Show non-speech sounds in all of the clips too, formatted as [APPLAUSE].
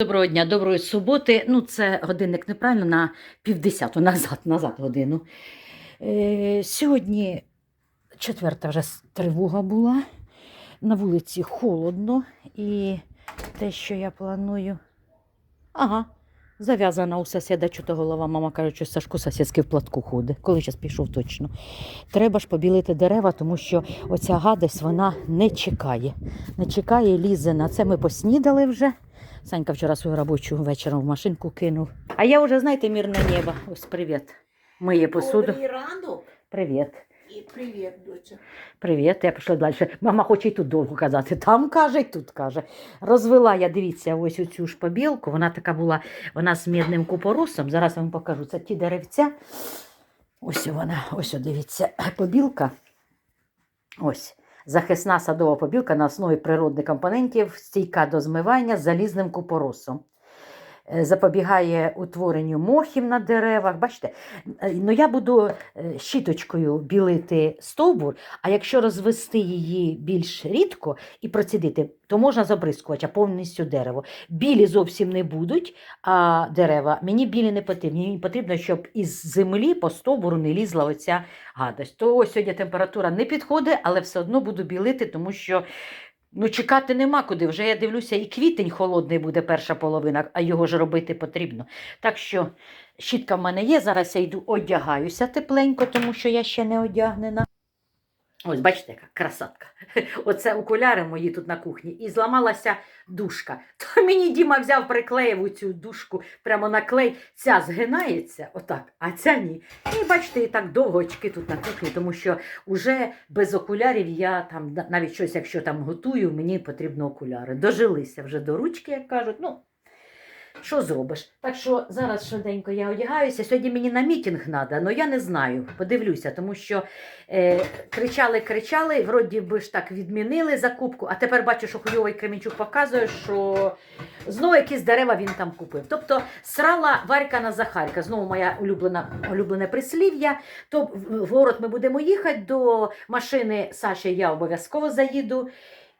Доброго дня, доброї суботи. Ну, це годинник неправильно на півдесяту, назад, назад годину. Е, сьогодні четверта вже тривога була. На вулиці холодно. І те, що я планую. Ага, зав'язана у сусіда, чого голова, мама каже, що Сашко сусідський в платку ходить. Коли час пішов точно. Треба ж побілити дерева, тому що оця гадость вона не чекає. Не чекає, лізе на це. Ми поснідали вже. Санька вчора свою робочу вечором в машинку кинув. А я вже, знаєте, мирне небо. Ось привіт. Миє посуду. Ранок Привіт. і привіт, доця. Привіт. Я пішла далі. Мама хоче і тут довго казати. Там каже, і тут каже. Розвела я, дивіться, ось оцю ж побілку. Вона така була, вона з мідним купоросом. Зараз я вам покажу. Це ті деревця. Ось вона, ось дивіться, побілка. Ось. Захисна садова побілка на основі природних компонентів, стійка до змивання залізним купоросом. Е, Запобігає утворенню мохів на деревах. Бачите, Е, ну я буду е, щіточкою білити стовбур, а якщо розвести її більш рідко і процідити, то можна забризкувача повністю дерево. Білі зовсім не будуть, а дерева мені білі не потрібні. Мені потрібно, щоб із землі по стовбуру не лізла оця гадость. То ось сьогодні температура не підходить, але все одно буду білити, тому що. Ну, чекати нема куди. Вже я дивлюся, і квітень холодний буде перша половина, а його ж робити потрібно. Так що щітка в мене є. Зараз я йду одягаюся тепленько, тому що я ще не одягнена. Ось, бачите, яка красотка. [LAUGHS] Оце окуляри мої тут на кухні. І зламалася дужка. То мені Діма взяв, приклеїв у цю дужку прямо на клей. Ця згинається, отак, а ця ні. І бачите, і так довго очки тут на кухні, тому що уже без окулярів я там навіть щось, якщо там готую, мені потрібно окуляри. Дожилися вже до ручки, як кажуть. Ну, що зробиш? Так що зараз швиденько я одягаюся. Сьогодні мені на мітінг треба, але я не знаю. Подивлюся, тому що е, кричали, кричали, вроді би ж так відмінили закупку, а тепер бачу, що хуйовий Кремінчук показує, що знову якісь дерева він там купив. Тобто срала Варька на Захарка. Знову моя улюблена, улюблене прислів'я. То в город ми будемо їхати до машини Саші, я обов'язково заїду.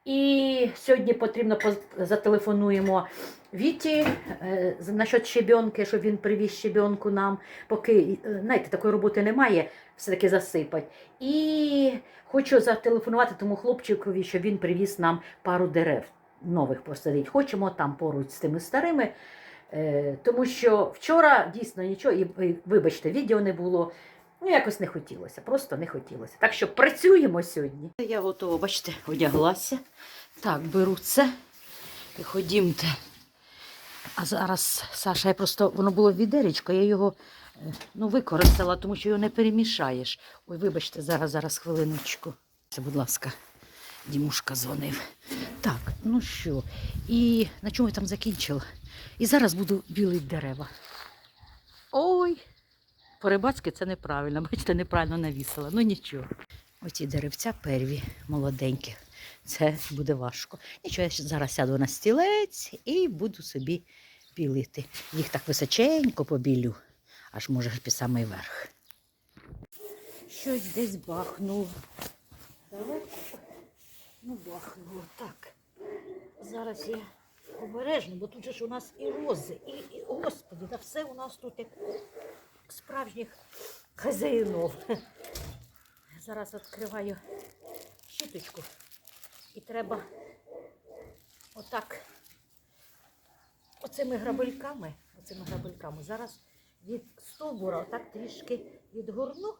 І сьогодні потрібно зателефонуємо Віті е, насчет щебенки, щоб він привіз щебенку нам, поки е, знаєте, такої роботи немає, все-таки засипать. І хочу зателефонувати тому хлопчикові, щоб він привіз нам пару дерев нових посадити. Хочемо там поруч з тими старими. Е, тому що вчора дійсно нічого, і вибачте, відео не було. Ну, якось не хотілося, просто не хотілося. Так що працюємо сьогодні. Я готова, бачите, одяглася. Так, беру це і ходімте. А зараз, Саша, я просто воно було відеречко, я його е, ну, використала, тому що його не перемішаєш. Ой, вибачте, зараз, зараз хвилиночку. Це, будь ласка, Дімушка дзвонив. Так, ну що, і на чому я там закінчила? І зараз буду білити дерева. Ой, по-рибацьки це неправильно. Бачите, неправильно навісила. Ну нічого. Оці деревця перві, молоденькі. Це буде важко. Нічого, я зараз сяду на стілець і буду собі білити. Їх так височенько побілю, аж може під самий верх. Щось десь бахнуло. Далеко? Ну, бахнуло. Так. Зараз я обережно, бо тут же ж у нас і рози, і, і господи, та все у нас тут як справжніх хазяїнов. Зараз відкриваю щіточку і треба отак оцими грабельками, оцими грабельками зараз від стовбура отак трішки відгорну,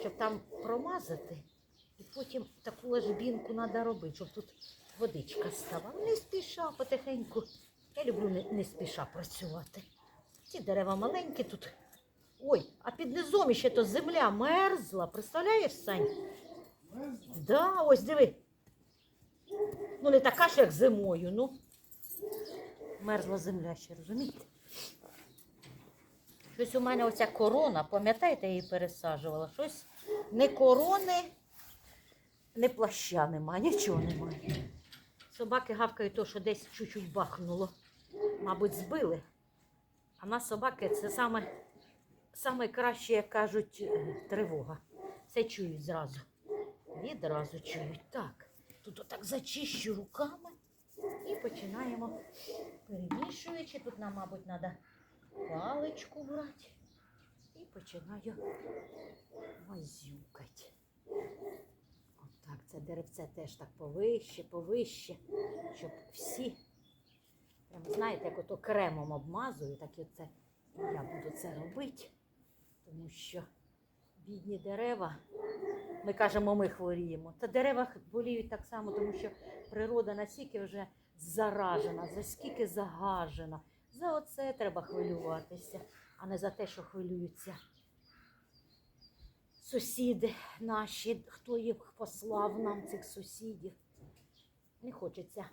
щоб там промазати. І потім таку ложбінку треба робити, щоб тут водичка стала. Не спіша потихеньку. Я люблю не, не спіша працювати. Ці дерева маленькі тут. Ой, а під низом ще то земля мерзла. Представляєш, Сань? Да, ось диви. Ну, не така ж, як зимою, ну. Мерзла земля ще, розумієте? Щось у мене оця корона, пам'ятаєте, я її пересаджувала. Щось не корони, не плаща немає, нічого немає. Собаки гавкають то, що десь чуть-чуть бахнуло. Мабуть, збили. А нас собаки це саме, саме краще, як кажуть, е, тривога. Все чують зразу. Відразу чують. Так. Тут отак зачищу руками І починаємо перемішуючи. Тут нам, мабуть, треба паличку брати. І починаю мазюкати. Отак, це деревце теж так повище, повище, щоб всі, прямо знаєте, як ото кремом обмазую, так і це я буду це робити, тому що бідні дерева, ми кажемо, ми хворіємо. Та дерева боліють так само, тому що природа настільки вже заражена, за скільки загажена. За оце треба хвилюватися, а не за те, що хвилюються сусіди наші, хто їх послав нам, цих сусідів. Не хочеться,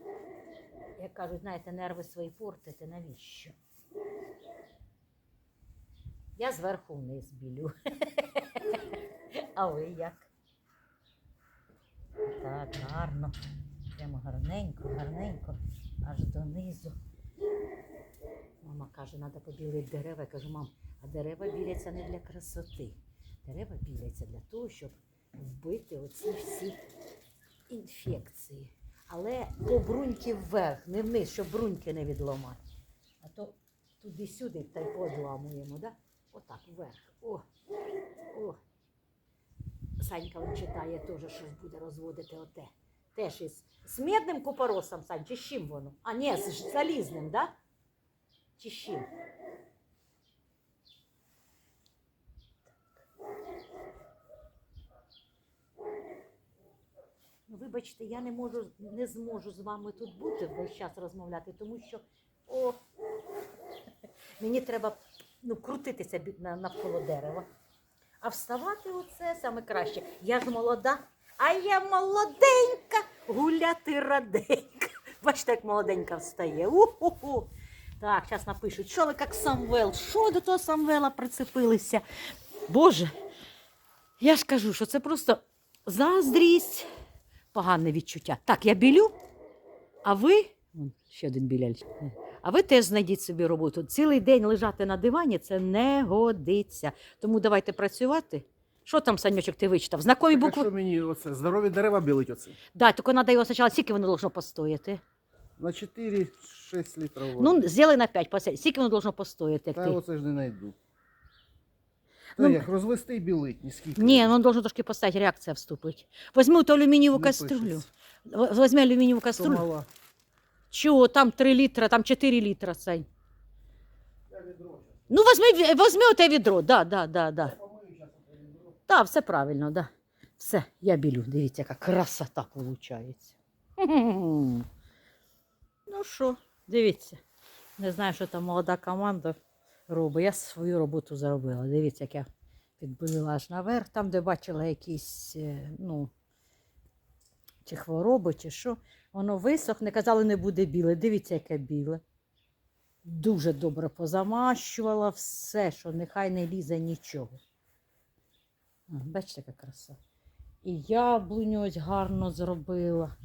як кажуть, знаєте, нерви свої портити, навіщо? Я зверху вниз білю. [LAUGHS] А ви як? Так, гарно. Прямо гарненько, гарненько, аж донизу. Мама каже, треба побілити дерева. Я кажу, мам, а дерева біляться не для красоти. Дерева біляться для того, щоб вбити оці всі інфекції. Але по бруньки вверх, не вниз, щоб бруньки не відламати. А то туди-сюди та й подламуємо, да? Отак, вверх. О, о. Санька читає теж, щось буде розводити оте. Теж із з медним купоросом, Сань, чи з чим воно? А, ні, з залізним, да? Чи з чим? Ну, вибачте, я не можу, не зможу з вами тут бути весь час розмовляти, тому що о, [LAUGHS] мені треба ну, крутитися навколо дерева. А вставати оце саме краще. Я ж молода, а я молоденька, гуляти раденька. [LAUGHS] Бачите, як молоденька встає. У-ху-ху. Так, зараз напишуть, що ви як Самвел, що до того Самвела прицепилися. Боже, я ж кажу, що це просто заздрість, погане відчуття. Так, я білю, а ви, Вон, ще один біляль, а ви теж знайдіть собі роботу. Цілий день лежати на дивані це не годиться. Тому давайте працювати. Що там, Санючок, ти вичитав? Знакові Так, букви? що мені оце? Здорові дерева білить оце. Да, тільки треба його спочатку, скільки воно должно постояти? На 4-6 літрів води. Ну, зробили на 5, посадь. скільки воно должно постояти, як Та ти? оце ж не знайду. Та Ну, як розвести і білить, ніскільки. Ні, ну должно трошки постояти, реакція вступить. Возьми ту алюмінієву Не пишеться. Возьми алюмінієву каструлю. мала. Чого? Там 3 літра, там 4 літра, Сань. Ну, возьми, возьми оте відро, да, да. помию зараз. Так, все правильно, да. Все, я білю. Дивіться, яка красота виходить. [LAUGHS] Ну що, дивіться. Не знаю, що там молода команда робить. Я свою роботу зробила. Дивіться, як я підбилила аж наверх, там, де бачила якісь, е, ну, чи хвороби, чи що. Воно висохне, казали, не буде біле. Дивіться, яке біле. Дуже добре позамащувала все, що нехай не лізе нічого. Бачите, яка краса. І яблуню ось гарно зробила.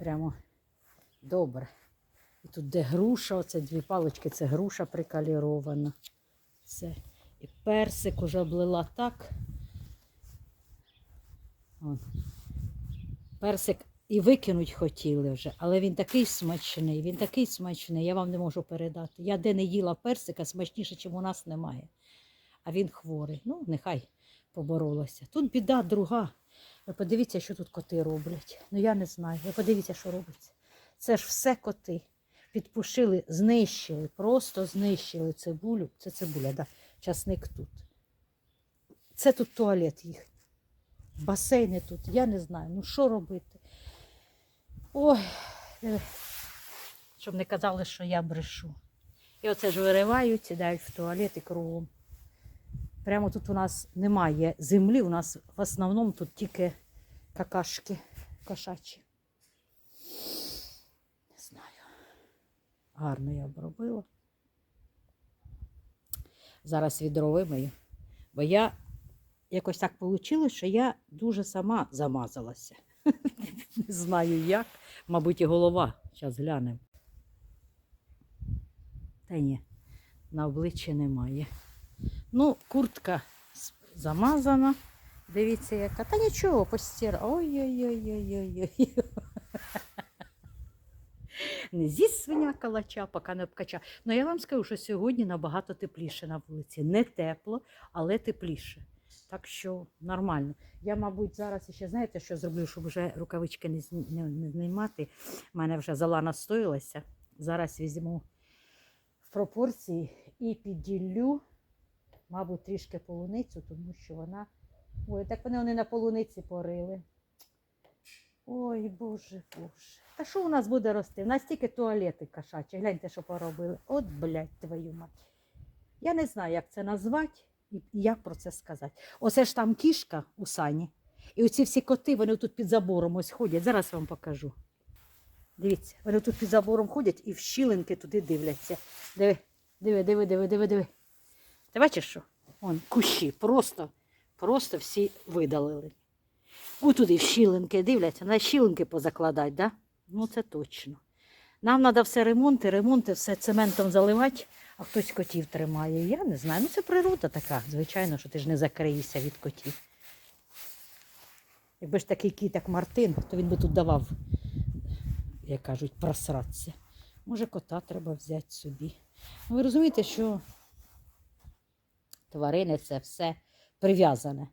Прямо добре. І тут де груша, оце дві палички, це груша прикалірована. Це. І персик уже облила так. Вон. Персик і викинуть хотіли вже, але він такий смачний, він такий смачний, я вам не можу передати. Я де не їла персика, смачніше, чим у нас немає. А він хворий. Ну, нехай поборолася. Тут біда друга. Ви подивіться, що тут коти роблять. Ну я не знаю. Ви подивіться, що робиться. Це ж все коти. Підпушили, знищили, просто знищили цибулю. Це цибуля, да. часник тут. Це тут туалет їх. Басейни тут. Я не знаю. Ну що робити? Ой, е, щоб не казали, що я брешу. І оце ж виривають, сідають в туалет і кругом. Прямо тут у нас немає землі, у нас в основному тут тільки какашки кошачі. Не знаю. Гарно я обробила. Зараз відро вимию, бо я якось так вийшло, що я дуже сама замазалася. [LAUGHS] Не знаю як. Мабуть, і голова. Зараз глянемо. Та ні, на обличчі немає. Ну, куртка замазана. Дивіться, яка. Та нічого, постір. Ой-ой-ой-ой-ой. Не з'їсть свиня калача, поки не обкача. Ну я вам скажу, що сьогодні набагато тепліше на вулиці. Не тепло, але тепліше. Так що нормально. Я, мабуть, зараз ще знаєте, що зроблю, щоб вже рукавички не, знімати. У мене вже зала настоїлася. Зараз візьму в пропорції і підділю, мабуть, трішки полуницю, тому що вона. Ой, так вони, вони на полуниці порили. Ой, Боже, Боже. Та що у нас буде рости? У нас тільки туалети кошачі. Гляньте, що поробили. От, блядь, твою мать. Я не знаю, як це назвати як про це сказати. Оце ж там кішка у сані. І оці всі коти, вони тут під забором ось ходять. Зараз вам покажу. Дивіться, вони тут під забором ходять і в щілинки туди дивляться. Диви, диви, диви, диви, диви, диви. Ти бачиш що? Вон кущі, просто, просто всі видалили. У туди в щілинки дивляться, на щілинки позакладати, да? Ну це точно. Нам треба все ремонти, ремонти, все цементом заливати, а хтось котів тримає. Я не знаю. Ну це природа така, звичайно, що ти ж не закриєшся від котів. Якби ж такий кіт, як Мартин, то він би тут давав, як кажуть, просратися. Може, кота треба взяти собі. Ну, ви розумієте, що тварини це все прив'язане.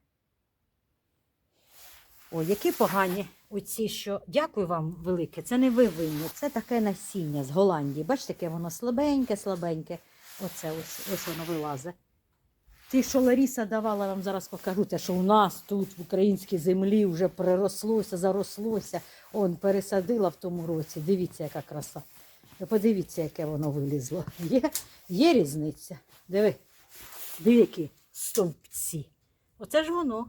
Ой, які погані оці, що дякую вам велике. Це не ви винні, це таке насіння з Голландії. Бачите, яке воно слабеньке, слабеньке. Оце ось, ось воно вилазить. Ті, що Ларіса давала, вам зараз покажу, те, що у нас тут в українській землі вже прирослося, зарослося. Он пересадила в тому році. Дивіться, яка краса. Подивіться, яке воно вилізло. Є, є різниця. Диви, диви, які стовпці. Оце ж воно.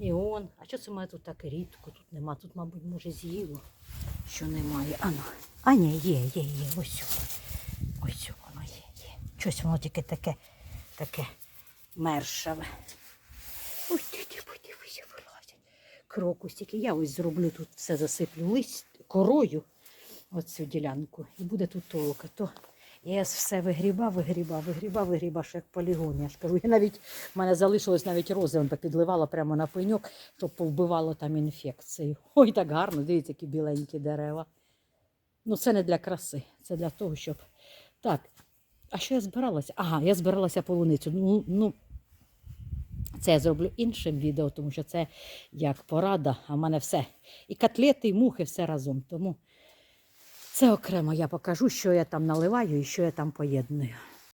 І он. А що це мене тут так рідко? Тут нема. Тут, мабуть, може, з'їло, що немає. А, ну. а ні, є, є, є. Ось. о. Ось о, воно є, є. Щось воно тільки таке, таке мершаве. Ой, ти, подивися, вилазять. Крокусики. Я ось зроблю тут все засиплю лист корою. Оцю ділянку. І буде тут толока. То я все вигріба, вигріба, вигріба, вигріба, що як полігон. Я ж кажу, я навіть в мене залишилось навіть рози, вон попідливала прямо на пеньок, щоб повбивало там інфекцію. Ой, так гарно, дивіться, які біленькі дерева. Ну, це не для краси, це для того, щоб. Так. А що я збиралася? Ага, я збиралася полуницю. Ну, ну, це я зроблю іншим відео, тому що це як порада, а в мене все. І котлети, і мухи, все разом. Тому це окремо я покажу, що я там наливаю і що я там поєдную.